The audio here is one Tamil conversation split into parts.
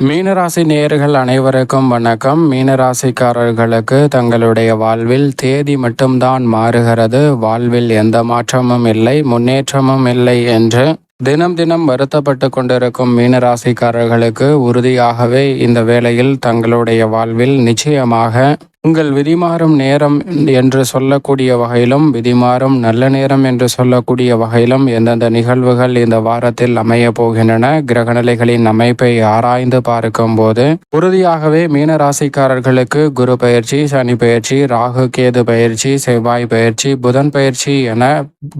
மீனராசி நேயர்கள் அனைவருக்கும் வணக்கம். மீனராசிக்காரர்களுக்கு தங்களுடைய வாழ்வில் தேதி மட்டும்தான் மாறுகிறது. வாழ்வில் எந்த மாற்றமும் இல்லை முன்னேற்றமும் இல்லை என்று தினம் தினம் வருத்தப்பட்டு கொண்டிருக்கும் மீனராசிக்காரர்களுக்கு உறுதியாகவே இந்த வேளையில் தங்களுடைய வாழ்வில் நிச்சயமாக உங்கள் விதிமாறும் நேரம் என்று சொல்லக்கூடிய வகையிலும் விதிமாறும் நல்ல நேரம் என்று சொல்லக்கூடிய வகையிலும் எந்தெந்த நிகழ்வுகள் இந்த வாரத்தில் அமைய போகின்றன கிரகநிலைகளின் அமைப்பை ஆராய்ந்து பார்க்கும் போது உறுதியாகவே மீன ராசிக்காரர்களுக்கு குரு பயிற்சி சனி பயிற்சி ராகு கேது பயிற்சி செவ்வாய் பயிற்சி புதன் பயிற்சி என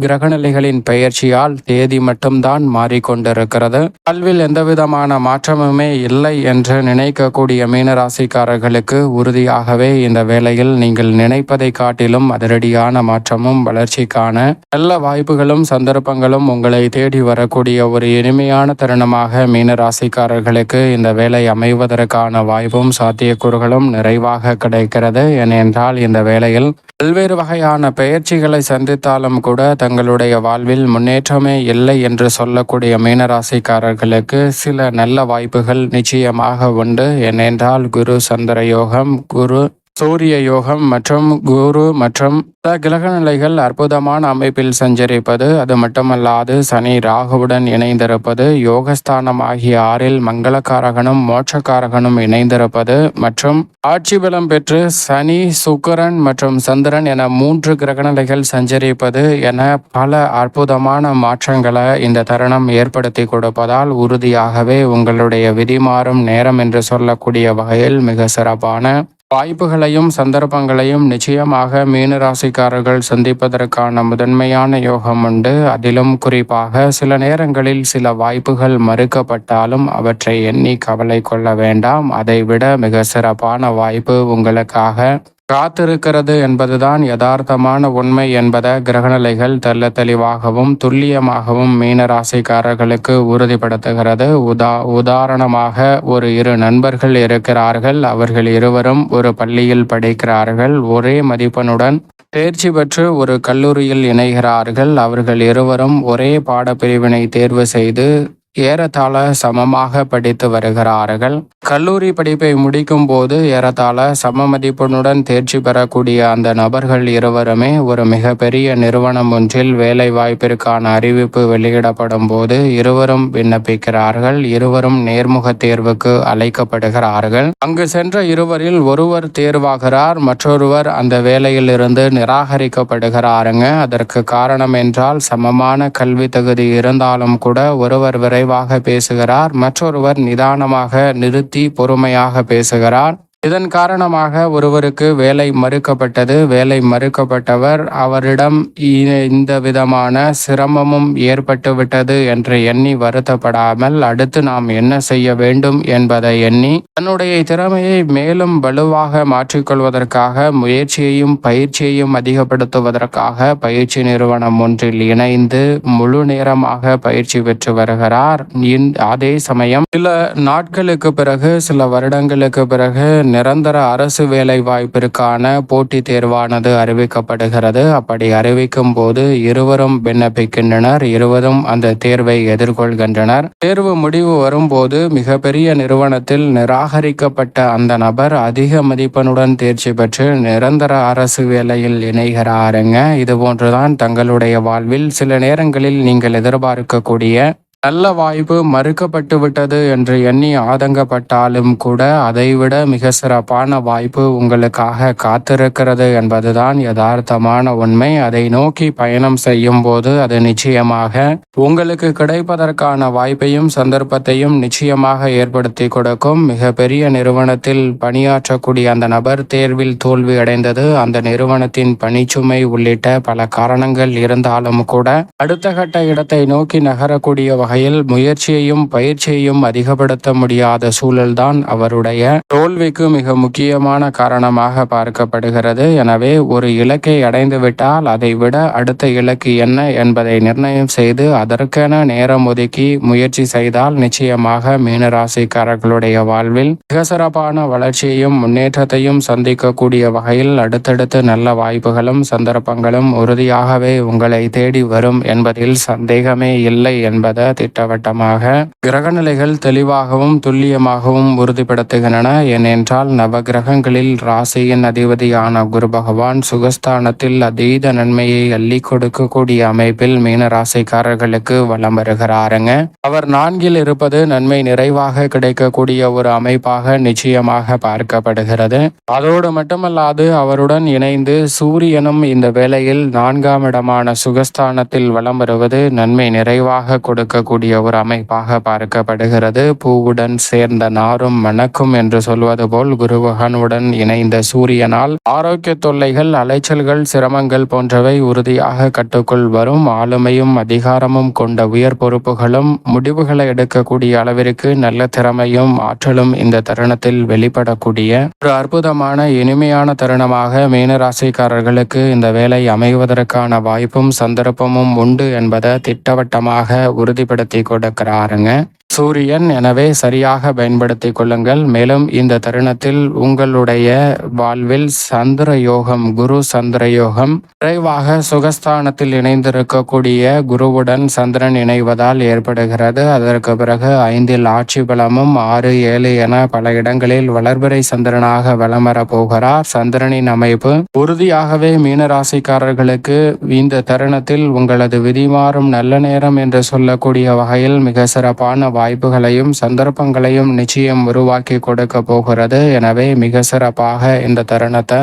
கிரகநிலைகளின் பயிற்சியால் தேதி மட்டும்தான் மாறிக்கொண்டிருக்கிறது. கல்வில் எந்தவிதமான மாற்றமுமே இல்லை என்று நினைக்கக்கூடிய மீன ராசிக்காரர்களுக்கு உறுதியாகவே இந்த இந்த வேளையில் நீங்கள் நினைப்பதை காட்டிலும் அதிரடியான மாற்றமும் வளர்ச்சிக்கான நல்ல வாய்ப்புகளும் சந்தர்ப்பங்களும் உங்களை தேடி வரக்கூடிய ஒரு இனிமையான தருணமாக மீனராசிக்காரர்களுக்கு இந்த வேலை அமைவதற்கான வாய்ப்பும் சாத்தியக்கூறுகளும் நிறைவாக கிடைக்கிறது. ஏனென்றால் இந்த வேளையில் பல்வேறு வகையான பயிற்சிகளை சந்தித்தாலும் கூட தங்களுடைய வாழ்வில் முன்னேற்றமே இல்லை என்று சொல்லக்கூடிய மீனராசிக்காரர்களுக்கு சில நல்ல வாய்ப்புகள் நிச்சயமாக உண்டு. ஏனென்றால் குரு சந்திர யோகம் குரு சூரிய யோகம் மற்றும் குரு மற்றும் கிரக நிலைகள் அற்புதமான அமைப்பில் சஞ்சரிப்பது அது மட்டுமல்லாது சனி ராகுவுடன் இணைந்திருப்பது யோகஸ்தானம் ஆகிய ஆறில் மங்களக்காரகனும் மோட்சக்காரகனும் இணைந்திருப்பது மற்றும் ஆட்சி பலம் பெற்று சனி சுக்கரன் மற்றும் சந்திரன் என மூன்று கிரகநிலைகள் சஞ்சரிப்பது என பல அற்புதமான மாற்றங்களை இந்த தருணம் ஏற்படுத்தி கொடுப்பதால் உறுதியாகவே உங்களுடைய விதிமாறும் நேரம் என்று சொல்லக்கூடிய வகையில் மிக சிறப்பான வாய்ப்புகளையும் சந்தர்ப்பங்களையும் நிச்சயமாக மீனராசிக்காரர்கள் சந்திப்பதற்கான முதன்மையான யோகம் உண்டு. அதிலும் குறிப்பாக சில நேரங்களில் சில வாய்ப்புகள் மறுக்கப்பட்டாலும் அவற்றை எண்ணி கவலை கொள்ள வேண்டாம். அதைவிட மிக சிறப்பான வாய்ப்பு உங்களுக்காக காத்திருக்கிறது என்பதுதான் யதார்த்தமான உண்மை என்பதை கிரகநிலைகள் தெல்ல தெளிவாகவும் துல்லியமாகவும் மீனராசிக்காரர்களுக்கு உறுதிப்படுத்துகிறது. உதா உதாரணமாக ஒரு இரு நண்பர்கள் இருக்கிறார்கள். அவர்கள் இருவரும் ஒரு பள்ளியில் படிக்கிறார்கள். ஒரே மதிப்பெண்ணுடன் தேர்ச்சி பெற்று ஒரு கல்லூரியில் இணைகிறார்கள். அவர்கள் இருவரும் ஒரே பாடப்பிரிவினை தேர்வு செய்து ஏறத்தாழ சமமாக படித்து வருகிறார்கள். கல்லூரி படிப்பை முடிக்கும் போது ஏறத்தாழ சம மதிப்பெண்ணுடன் தேர்ச்சி பெறக்கூடிய அந்த நபர்கள் இருவருமே ஒரு மிகப்பெரிய நிறுவனம் ஒன்றில் வேலை வாய்ப்பிற்கான அறிவிப்பு வெளியிடப்படும் போது இருவரும் விண்ணப்பிக்கிறார்கள். இருவரும் நேர்முக தேர்வுக்கு அழைக்கப்படுகிறார்கள். அங்கு சென்ற இருவரில் ஒருவர் தேர்வாகிறார் மற்றொருவர் அந்த வேலையில் இருந்து நிராகரிக்கப்படுகிறாருங்க. அதற்கு காரணம் என்றால் சமமான கல்வி தகுதி இருந்தாலும் கூட ஒருவர் விரைவு விரைவாக பேசுகிறார். மற்றொருவர் நிதானமாக நிறுத்தி பொறுமையாக பேசுகிறார். இதன் காரணமாக ஒருவருக்கு வேலை மறுக்கப்பட்டது. வேலை மறுக்கப்பட்டவர் அவரிடம் இந்த விதமான சிரமமும் ஏற்பட்டுவிட்டது என்று எண்ணி வருத்தப்படாமல் அடுத்து நாம் என்ன செய்ய வேண்டும் என்பதை எண்ணி தன்னுடைய திறமையை மேலும் வலுவாக மாற்றிக்கொள்வதற்காக முயற்சியையும் பயிற்சியையும் அதிகப்படுத்துவதற்காக பயிற்சி நிறுவனம் ஒன்றில் இணைந்து முழு நேரமாக பயிற்சி பெற்று வருகிறார். அதே சமயம் சில நாட்களுக்கு பிறகு சில வருடங்களுக்கு பிறகு நிரந்தர அரசு வேலை வாய்ப்பிற்கான போட்டித் தேர்வானது அறிவிக்கப்படுகிறது. அப்படி அறிவிக்கும் போது இருவரும் விண்ணப்பிக்கின்றனர். இருவரும் அந்த தேர்வை எதிர்கொள்கின்றனர். தேர்வு முடிவு வரும்போது மிகப்பெரிய நிறுவனத்தில் நிராகரிக்கப்பட்ட அந்த நபர் அதிக மதிப்பெண்ணுடன் தேர்ச்சி பெற்று நிரந்தர அரசு வேலையில் இணைகிறாருங்க. இது போன்றுதான் தங்களுடைய வாழ்வில் சில நேரங்களில் நீங்கள் எதிர்பார்க்கக்கூடிய நல்ல வாய்ப்பு மறுக்கப்பட்டு விட்டது என்று எண்ணி ஆதங்கப்பட்டாலும் கூட அதைவிட மிக சிறப்பான வாய்ப்பு உங்களுக்காக காத்திருக்கிறது என்பதுதான் யதார்த்தமான உண்மை. அதை நோக்கி பயணம் செய்யும் போது அது நிச்சயமாக உங்களுக்கு கிடைப்பதற்கான வாய்ப்பையும் சந்தர்ப்பத்தையும் நிச்சயமாக ஏற்படுத்தி கொடுக்கும். மிக பெரிய நிறுவனத்தில் பணியாற்றக்கூடிய அந்த நபர் தேர்வில் தோல்வி அடைந்தது. அந்த நிறுவனத்தின் பணிச்சுமை உள்ளிட்ட பல காரணங்கள் இருந்தாலும் கூட அடுத்த கட்ட இடத்தை நோக்கி நகரக்கூடிய வகையில் முயற்சியையும் பயிற்சியையும் அதிகப்படுத்த முடியாத சூழல்தான் அவருடைய தோல்விக்கு மிக முக்கியமான காரணமாக பார்க்கப்படுகிறது. எனவே ஒரு இலக்கை அடைந்துவிட்டால் அதை விட அடுத்த இலக்கு என்ன என்பதை நிர்ணயம் செய்து அதற்கென நேரம் ஒதுக்கி முயற்சி செய்தால் நிச்சயமாக மீனராசிக்காரர்களுடைய வாழ்வில் மிக சிறப்பான வளர்ச்சியையும் முன்னேற்றத்தையும் சந்திக்கக்கூடிய வகையில் அடுத்தடுத்து நல்ல வாய்ப்புகளும் சந்தர்ப்பங்களும் உறுதியாகவே உங்களை தேடி வரும் என்பதில் சந்தேகமே இல்லை என்பதை திட்டவட்டமாக கிரகநிலைகள் தெளிவாகவும் துல்லியமாகவும் உறுதிப்படுத்துகின்றன. ஏனென்றால் நவகிரகங்களில் ராசியின் அதிபதியான குரு பகவான் சுகஸ்தானத்தில் அதீத நன்மையை அள்ளி கொடுக்கக்கூடிய அமைப்பில் மீன ராசிக்காரர்களுக்கு வலம் வருகிறாருங்க. அவர் நான்கில் இருப்பது நன்மை நிறைவாக கிடைக்கக்கூடிய ஒரு அமைப்பாக நிச்சயமாக பார்க்கப்படுகிறது. அதோடு மட்டுமல்லாது அவருடன் இணைந்து சூரியனும் இந்த வேளையில் நான்காம் இடமான சுகஸ்தானத்தில் வலம் வருவது நன்மை நிறைவாக கொடுக்க இருக்கக்கூடிய ஒரு அமைப்பாக பார்க்கப்படுகிறது. பூவுடன் சேர்ந்த நாரும் மணக்கும் என்று சொல்வது போல் குருவகனுடன் இணைந்த சூரியனால் ஆரோக்கிய தொல்லைகள் அலைச்சல்கள் சிரமங்கள் போன்றவை உறுதியாக கட்டுக்குள் வரும். ஆளுமையும் அதிகாரமும் கொண்ட உயர் பொறுப்புகளும் முடிவுகளை எடுக்கக்கூடிய அளவிற்கு நல்ல திறமையும் ஆற்றலும் இந்த தருணத்தில் வெளிப்படக்கூடிய ஒரு அற்புதமான இனிமையான தருணமாக மீனராசிக்காரர்களுக்கு இந்த வேலை அமைவதற்கான வாய்ப்பும் சந்தர்ப்பமும் உண்டு என்பதை திட்டவட்டமாக உறுதிப்படுத்த கொடுக்கிறாருங்க. சூரியன் எனவே சரியாக பயன்படுத்தி கொள்ளுங்கள். மேலும் இந்த தருணத்தில் உங்களுடைய வாழ்வில் சந்திர யோகம் குரு சந்திர யோகம் விரைவாக சுகஸ்தானத்தில் இணைந்திருக்கக்கூடிய குருவுடன் சந்திரன் இணைவதால் ஏற்படுகிறது. அதற்கு பிறகு ஐந்தில் ஆட்சி பலமும் ஆறு ஏழு என பல இடங்களில் வளர்பிறை சந்திரனாக வலம் போகிறார் சந்திரனின் அமைப்பு. உறுதியாகவே மீனராசிக்காரர்களுக்கு இந்த தருணத்தில் உங்களது விதிமாறும் நல்ல நேரம் என்று சொல்லக்கூடிய வகையில் மிக சிறப்பான வாய்ப்புகளையும் சந்தர்ப்பங்களையும் நிச்சயம் உருவாக்கி கொடுக்க போகிறது. எனவே மிக சிறப்பாக இந்த தருணத்தை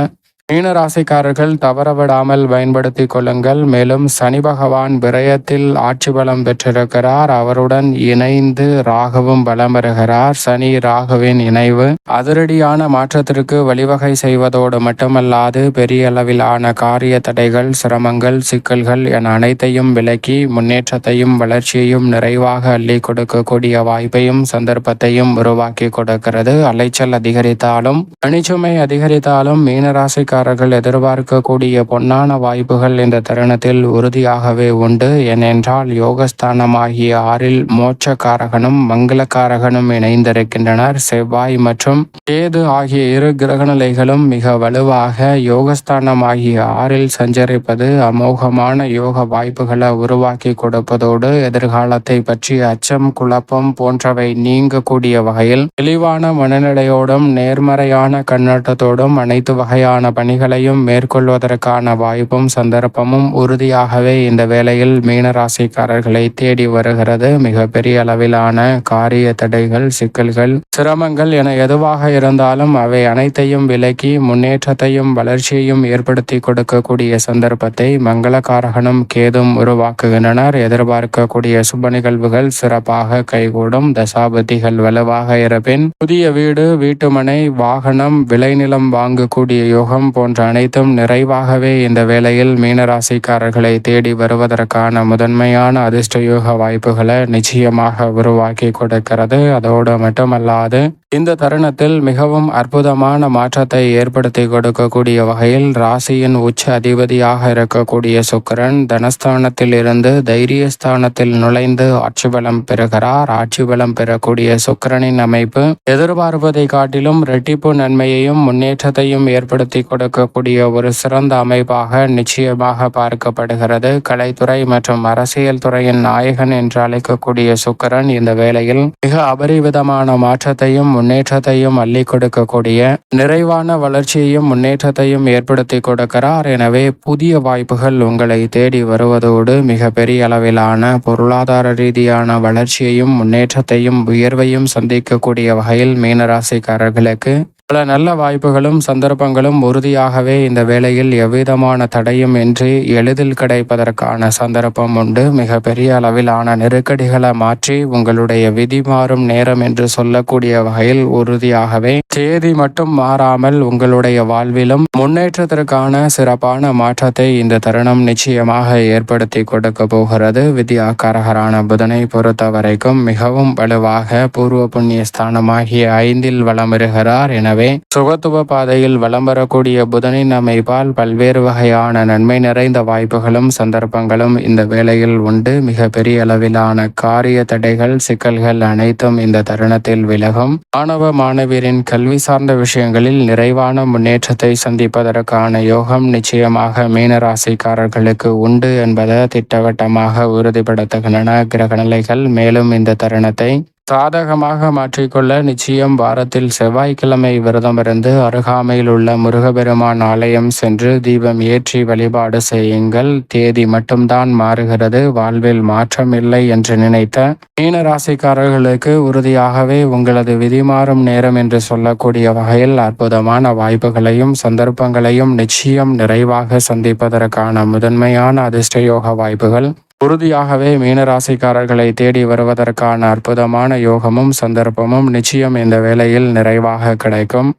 மீனராசிக்காரர்கள் தவறவிடாமல் பயன்படுத்திக் கொள்ளுங்கள். மேலும் சனி பகவான் விரயத்தில் ஆட்சி பலம் பெற்றிருக்கிறார். அவருடன் இணைந்து ராகவும் பலம் பெறுகிறார். சனி ராகுவின் இணைவு அதிரடியான மாற்றத்திற்கு வழிவகை செய்வதோடு மட்டுமல்லாது பெரிய அளவிலான காரிய தடைகள் சிரமங்கள் சிக்கல்கள் என அனைத்தையும் விலக்கி முன்னேற்றத்தையும் வளர்ச்சியையும் நிறைவாக அள்ளி கொடுக்கக்கூடிய வாய்ப்பையும் சந்தர்ப்பத்தையும் உருவாக்கி கொடுக்கிறது. அலைச்சல் அதிகரித்தாலும் பணிச்சுமை அதிகரித்தாலும் மீனராசி வேலைக்காரர்கள் எதிர்பார்க்கக்கூடிய பொன்னான வாய்ப்புகள் இந்த தருணத்தில் உறுதியாகவே உண்டு. ஏனென்றால் யோகஸ்தானமாகிய ஆறில் மோட்சக்காரகனும் மங்களக்காரகனும் இணைந்திருக்கின்றனர். செவ்வாய் மற்றும் கேது ஆகிய இரு கிரகநிலைகளும் மிக வலுவாக யோகஸ்தானமாகிய ஆறில் சஞ்சரிப்பது அமோகமான யோக வாய்ப்புகளை உருவாக்கி கொடுப்பதோடு எதிர்காலத்தை பற்றி அச்சம் குழப்பம் போன்றவை நீங்கக்கூடிய வகையில் தெளிவான மனநிலையோடும் நேர்மறையான கண்ணோட்டத்தோடும் அனைத்து வகையான பணிகளையும் மேற்கொள்வதற்கான வாய்ப்பும் சந்தர்ப்பமும் உறுதியாகவே இந்த வேளையில் மீனராசிக்காரர்களை தேடி வருகிறது. மிக பெரிய அளவிலான காரிய தடைகள் சிக்கல்கள் சிரமங்கள் என எதுவாக இருந்தாலும் அவை அனைத்தையும் விலக்கி முன்னேற்றத்தையும் வளர்ச்சியையும் ஏற்படுத்தி கொடுக்கக்கூடிய சந்தர்ப்பத்தை மங்களகாரகனும் கேதும் உருவாக்குகின்றனர். எதிர்பார்க்கக்கூடிய சுப நிகழ்வுகள் சிறப்பாக கைகூடும். தசாபதிகள் வலுவாக இருப்பின் புதிய வீடு வீட்டுமனை வாகனம் விளைநிலம் வாங்கக்கூடிய யோகம் போன்ற அனைத்தும் நிறைவாகவே இந்த வேளையில் மீனராசிக்காரர்களை தேடி வருவதற்கான முதன்மையான அதிர்ஷ்டயோக வாய்ப்புகளை நிச்சயமாக உருவாக்கி கொடுக்கிறது. அதோடு மட்டுமல்லாது இந்த தருணத்தில் மிகவும் அற்புதமான மாற்றத்தை ஏற்படுத்தி கொடுக்கக்கூடிய வகையில் ராசியின் உச்ச அதிபதியாக இருக்கக்கூடிய சுக்கரன் தனஸ்தானத்தில் இருந்து தைரியஸ்தானத்தில் நுழைந்து ஆட்சி பலம் பெறுகிறார். ஆட்சி பலம் பெறக்கூடிய சுக்கரனின் அமைப்பு எதிர்பார்ப்பதை காட்டிலும் இரட்டிப்பு நன்மையையும் முன்னேற்றத்தையும் ஏற்படுத்தி கொடு கொடுக்கக்கூடிய ஒரு சிறந்த அமைப்பாக நிச்சயமாக பார்க்கப்படுகிறது. கலைத்துறை மற்றும் அரசியல் துறையின் நாயகன் என்று அழைக்கக்கூடிய சுக்கரன் இந்த வேளையில் மிக அபரிவிதமான மாற்றத்தையும் முன்னேற்றத்தையும் அள்ளி கொடுக்கக்கூடிய நிறைவான வளர்ச்சியையும் முன்னேற்றத்தையும் ஏற்படுத்தி கொடுக்கிறார். எனவே புதிய வாய்ப்புகள் உங்களை தேடி வருவதோடு மிக பெரிய அளவிலான பொருளாதார ரீதியான வளர்ச்சியையும் முன்னேற்றத்தையும் உயர்வையும் சந்திக்கக்கூடிய வகையில் மீனராசிக்காரர்களுக்கு பல நல்ல வாய்ப்புகளும் சந்தர்ப்பங்களும் உறுதியாகவே இந்த வேளையில் எவ்விதமான தடையும் இன்றி எளிதில் கிடைப்பதற்கான சந்தர்ப்பம் உண்டு. மிக பெரிய அளவிலான நெருக்கடிகளை மாற்றி உங்களுடைய விதி மாறும் நேரம் என்று சொல்லக்கூடிய வகையில் உறுதியாகவே தேதி மட்டும் மாறாமல் உங்களுடைய வாழ்விலும் முன்னேற்றத்திற்கான சிறப்பான மாற்றத்தை இந்த தருணம் நிச்சயமாக ஏற்படுத்தி கொடுக்க போகிறது. வித்யாக்காரகரான புதனை பொறுத்த வரைக்கும் மிகவும் வலுவாக பூர்வ புண்ணிய ஸ்தானமாகிய ஐந்தில் வளமிருகிறார் என எனவே சுகத்துவ பாதையில் வலம் வரக்கூடிய புதனின் அமைப்பால் பல்வேறு வகையான நன்மை நிறைந்த வாய்ப்புகளும் சந்தர்ப்பங்களும் இந்த வேளையில் உண்டு. மிக பெரிய அளவிலான காரிய தடைகள் சிக்கல்கள் அனைத்தும் இந்த தருணத்தில் விலகும். மாணவ மாணவியரின் கல்வி சார்ந்த விஷயங்களில் நிறைவான முன்னேற்றத்தை சந்திப்பதற்கான யோகம் நிச்சயமாக மீனராசிக்காரர்களுக்கு உண்டு என்பதை திட்டவட்டமாக உறுதிப்படுத்துகின்றன. கிரகநிலைகள் மேலும் இந்த தருணத்தை சாதகமாக மாற்றிக்கொள்ள நிச்சயம் வாரத்தில் செவ்வாய்க்கிழமை விரதமிருந்து அருகாமையில் உள்ள முருகபெருமான் ஆலயம் சென்று தீபம் ஏற்றி வழிபாடு செய்யுங்கள். தேதி மட்டும்தான் மாறுகிறது. வாழ்வில் மாற்றம் இல்லை என்று நினைத்த மீன ராசிக்காரர்களுக்கு உறுதியாகவே உங்களது விதிமாறும் நேரம் என்று சொல்லக்கூடிய வகையில் அற்புதமான வாய்ப்புகளையும் சந்தர்ப்பங்களையும் நிச்சயம் நிறைவாக சந்திப்பதற்கான முதன்மையான அதிர்ஷ்டயோக வாய்ப்புகள். உறுதியாகவே மீனராசிக்காரர்களை தேடி வருவதற்கான அற்புதமான யோகமும் சந்தர்ப்பமும் நிச்சயம் இந்த வேளையில் நிறைவாக கிடைக்கும்.